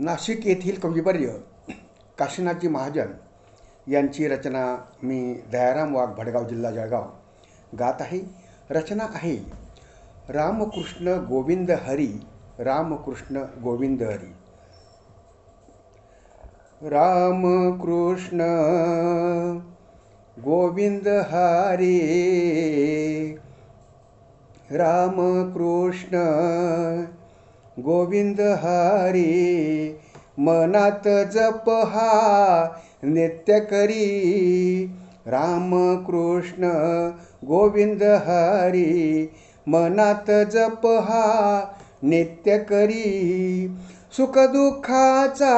नाशिक येथील कविवर्य काशीनाथजी महाजन यांची रचना मी दयाराम वाघ भडगाव जिल्हा जळगाव गात आहे. रचना आहे रामकृष्ण गोविंद हरी रामकृष्ण गोविंद हरी. रामकृष्ण गोविंद हरी रामकृष्ण गोविंद हरी मनात जप हा नित्य करी. रामकृष्ण गोविंद हरी मनात जप हा नित्य करी. सुखदुःखाचा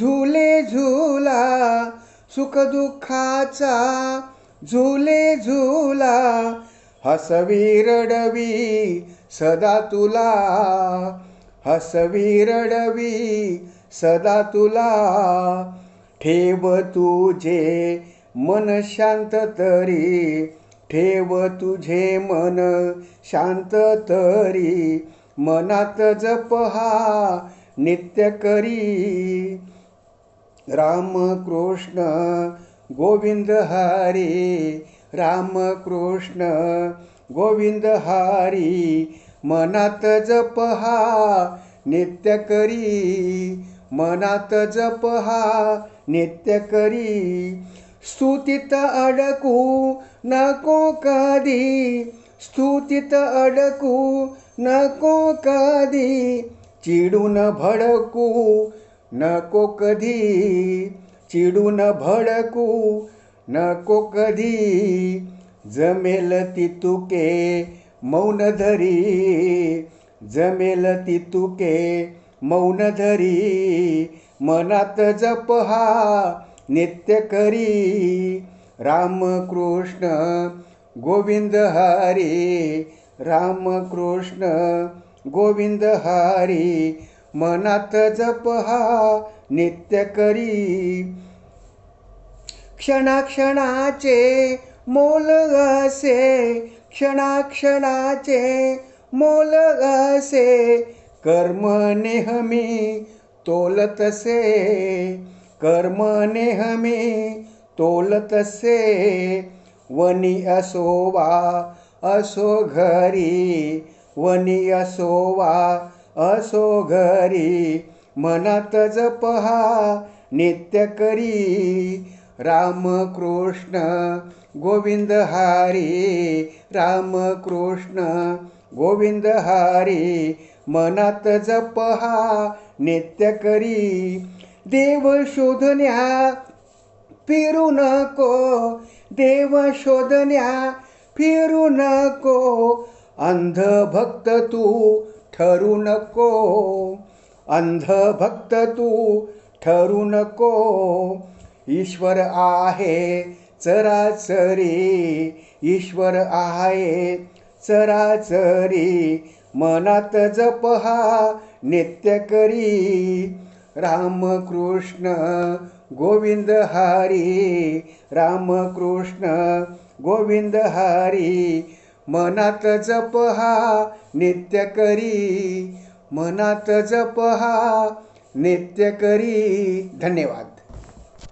झुले झुला सुखदुःखाचा झुले झुला हसवी रडवी सदा तुला हसवी रडवी सदा तुला ठेव तुझे मन शांत तरी ठेव तुझे मन शांत तरी मनात जप हा नित्य करी. रामकृष्ण गोविंद हरी रामकृष्ण गोविंद हरी मनात जप हा नित्य करी. मनात जप हा नित्य करी. स्तुतीत अडकू नको कधी. स्तुतीत अडकू नको कधी. चिडून भडकू नको कधी. चिडून भडकू नको कधी. जमेल ती तुके मौन धरी जमेल ती तुके. मौन धरी मनात जप हा नित्य करी. रामकृष्ण गोविंद हरी. रामकृष्ण गोविंद हरी. मनात जप हा नित्य करी. क्षणाक्षणाचे मोल असे क्षणाक्षणाचे मोल असे. कर्म नेहमी तोलतसे कर्म नेहमी तोलतसे वनी असो वा असो घरी. वनी असो वा असो घरी. मनात जपहा नित्य करी. रामकृष्ण गोविंद हरी रामकृष्ण गोविंद हरी मनात जप हा नित्य करी. देव शोधण्या फिरू नको. देव शोधण्या फिरू नको. अंध भक्त तू ठरू नको. अंध भक्त तू ठरू नको. ईश्वर आहे चराचरी ईश्वर आहे चराचरी मनात जप हा नित्य करी. रामकृष्ण गोविंद हरी रामकृष्ण गोविंद हरी मनात जप हा नित्य करी. मनात जप हा नित्य करी. धन्यवाद.